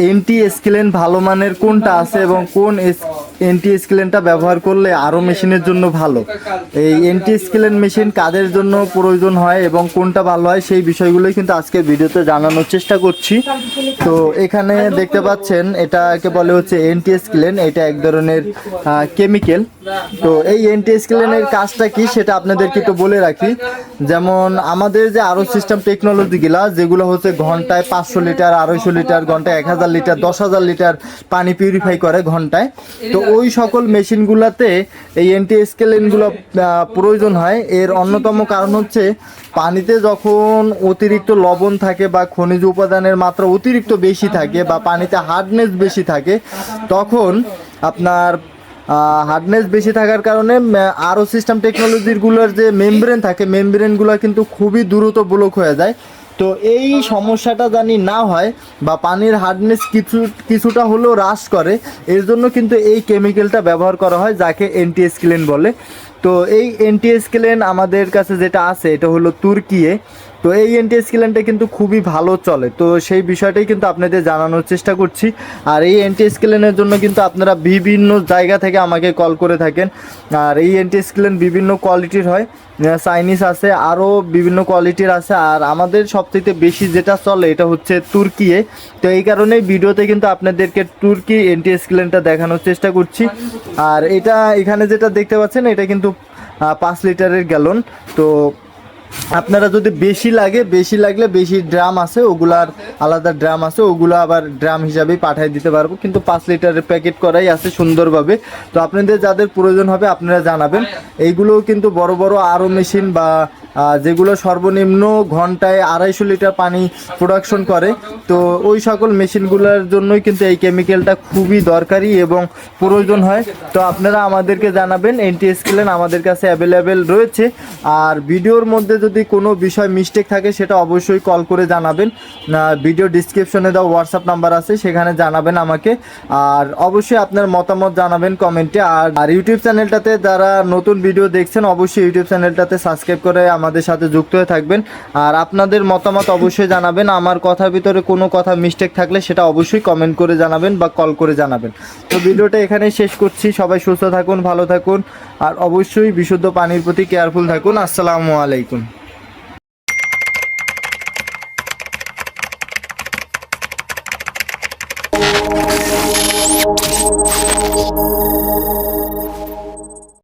এনটি স্কেলেন ভালো মানের কোনটা আছে এবং কোন এনটি স্কেলেনটা ব্যবহার করলে আরও মেশিনের জন্য ভালো। এই এনটি স্কেলেন মেশিন কাদের জন্য প্রয়োজন হয় এবং কোনটা ভালো হয় সেই বিষয়গুলোই কিন্তু আজকে ভিডিওতে জানানোর চেষ্টা করছি। তো এখানে দেখতে পাচ্ছেন, এটাকে বলে হচ্ছে এনটি স্কেলেন এটা এক ধরনের কেমিক্যাল তো এই এনটি স্কেলেনের কাজটা কি সেটা আপনাদেরকে একটু বলে রাখি। যেমন আমাদের যে আরও সিস্টেম টেকনোলজিগুলা যেগুলো হচ্ছে ঘন্টায় পাঁচশো লিটার, আড়াইশো লিটার, ঘন্টায় এক হাজার লিটার, দশ হাজার লিটার পানি পিউরিফাই করে ঘন্টায়। তো ওই সকল মেশিনগুলোতে এই এন্টি স্কেলেনগুলো প্রয়োজন হয়। এর অন্যতম কারণ হচ্ছে পানিতে যখন অতিরিক্ত লবণ থাকে বা খনিজ উপাদানের মাত্রা অতিরিক্ত বেশি থাকে বা পানিতে হার্ডনেস বেশি থাকে, তখন আপনার হার্ডনেস বেশি থাকার কারণে আরও সিস্টেম টেকনোলজিগুলোর যে মেমব্রেন থাকে মেমব্রেনগুলো কিন্তু খুবই দ্রুত ব্লক হয়ে যায়। তো এই সমস্যাটা জানি না হয় বা পানির হার্ডনেস কিছু, কিছুটা হলেও হ্রাস করে। এর জন্য কিন্তু এই কেমিক্যালটা ব্যবহার করা হয়, যাকে এন্টি বলে। তো এই এন্টি স্কেলেন আমাদের কাছে যেটা আছে, এটা হলো তুর্কিয়ে। তো এই এন্টি স্কেলেনটা কিন্তু খুবই ভালো চলে। তো সেই বিষয়টাই কিন্তু আপনাদের জানানোর চেষ্টা করছি। আর এই এন্টি স্কেলেনের জন্য কিন্তু আপনারা বিভিন্ন জায়গা থেকে আমাকে কল করে থাকেন। আর এই এন্টি স্কেলেন বিভিন্ন কোয়ালিটির হয়। চাইনিজ আছে, আরও বিভিন্ন কোয়ালিটির আছে। আর আমাদের সবথেকে বেশি যেটা চলে, এটা হচ্ছে তুর্কিয়ে। তো এই কারণেই ভিডিওতে কিন্তু আপনাদেরকে তুর্কি এন্টি স্কেলেনটা দেখানোর চেষ্টা করছি। আর এটা এখানে যেটা দেখতে পাচ্ছেন, এটা কিন্তু পাঁচ লিটারের গ্যালন। তো আপনারা যদি বেশি লাগে, বেশি লাগলে বেশি ড্রাম আছে, ওগুলার আলাদা ড্রাম আছে, ওগুলো আবার ড্রাম হিসাবেই পাঠিয়ে দিতে পারব। কিন্তু পাঁচ লিটারের প্যাকেট করাই আছে সুন্দরভাবে। তো আপনাদের যাদের প্রয়োজন হবে, আপনারা জানাবেন। এইগুলোও কিন্তু বড় বড় আরও মেশিন বা যেগুলো সর্বনিম্ন ঘন্টায় আড়াইশো লিটার পানি প্রোডাকশন করে। তো ওই সকল মেশিনগুলোর জন্যই কিন্তু এই কেমিক্যালটা খুবই দরকারি এবং প্রয়োজন হয়। তো আপনারা আমাদেরকে জানাবেন এনটি স্কেলেন আমাদের কাছে অ্যাভেলেবেল রয়েছে। আর ভিডিওর মধ্যে যদি কোনো বিষয় মিস্টেক থাকে, সেটা অবশ্যই কল করে জানাবেন। ভিডিও ডিসক্রিপশনে দেওয়া হোয়াটসঅ্যাপ নাম্বার আছে, সেখানে জানাবেন আমাকে। আর অবশ্যই আপনার মতামত জানাবেন কমেন্টে আর আর ইউটিউব চ্যানেলটাতে যারা নতুন ভিডিও দেখছেন, অবশ্যই ইউটিউব চ্যানেলটাতে সাবস্ক্রাইব করে আমাদের সাথে যুক্ত হয়ে থাকবেন। আর আপনাদের মতামত অবশ্যই জানাবেন। আমার কথার ভিতরে কোনো কথা মিস্টেক থাকলে সেটা অবশ্যই কমেন্ট করে জানাবেন বা কল করে জানাবেন। তো ভিডিওটা এখানে শেষ করছি। সবাই সুস্থ থাকুন, ভালো থাকুন। আর অবশ্যই বিশুদ্ধ পানির প্রতি কেয়ারফুল থাকুন। আসসালামু আলাইকুম।